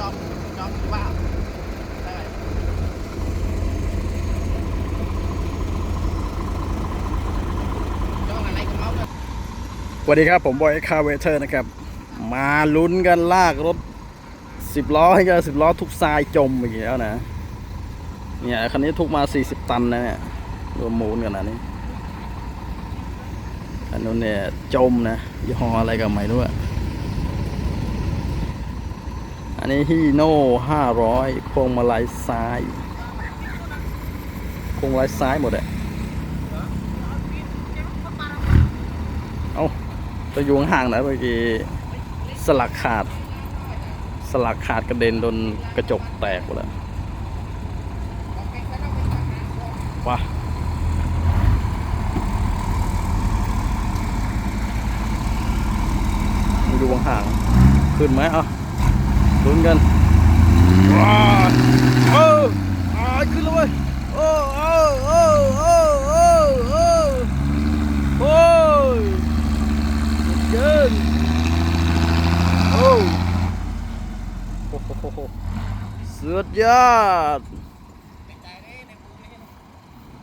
จอมจอมว่าได้สวัสดีครับ ผมบอยคาเวเทอร์นะครับ มาลุ้นกันลากรถสิบล้อให้กันสิบล้อทุกทรายจมอีกแล้วนะ เนี่ยคันนี้ทุกมา40ตันนะเนี่ยรวมมูลกันนะนี่อันนู้นเนี่ยจมนะยี่ห้ออะไรก็ไม่รู้อะ อันนี้ฮีโน่500พวงมาลัยซ้ายพวงมาลัยซ้ายหมดอะเอาตัวอยู่ห่างนะเมื่อกี้สลักขาด สลักขาดกระเด็นโดนกระจกแตกหมดแล้วว้าอยู่ห่าง ขึ้นไหมเอะ ลุ้นกันว้าวโอออ้ายขึ้นแล้วเว้ยโอ้โอ้โอ้โอ้โอ้โอ้โอ้ยเกินโอ้โหสุดยอด